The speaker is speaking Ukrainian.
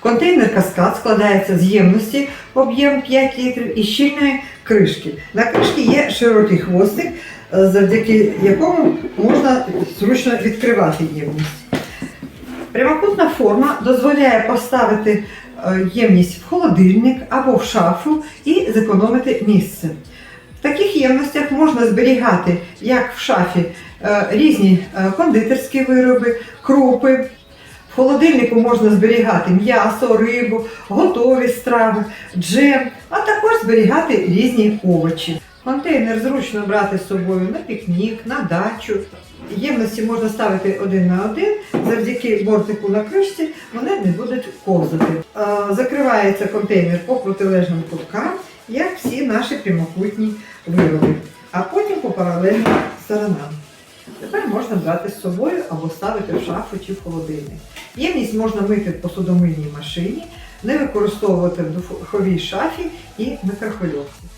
Контейнер каскад складається з ємності об'єм 5 літрів і щільної кришки. На кришці є широкий хвостик, е, завдяки якому можна зручно відкривати ємність. Прямокутна форма дозволяє поставити е, ємність в холодильник або в шафу і зекономити місце. В таких ємностях можна зберігати, як в шафі, е, різні кондитерські вироби, крупи. Холодильнику можна зберігати м'ясо, рибу, готові страви, джем, а також зберігати різні овочі. Контейнер зручно брати з собою на пікнік, на дачу. Ємності можна ставити один на один, завдяки бортику на кришці вони не будуть ковзати. Закривається контейнер по протилежним куткам, як всі наші прямокутні вироби, а потім по паралельним сторонам. Тепер можна брати з собою або ставити в шафу чи в холодильник. Ємність можна мити в посудомийній машині, не використовувати в духовій шафі і микрохвильовці.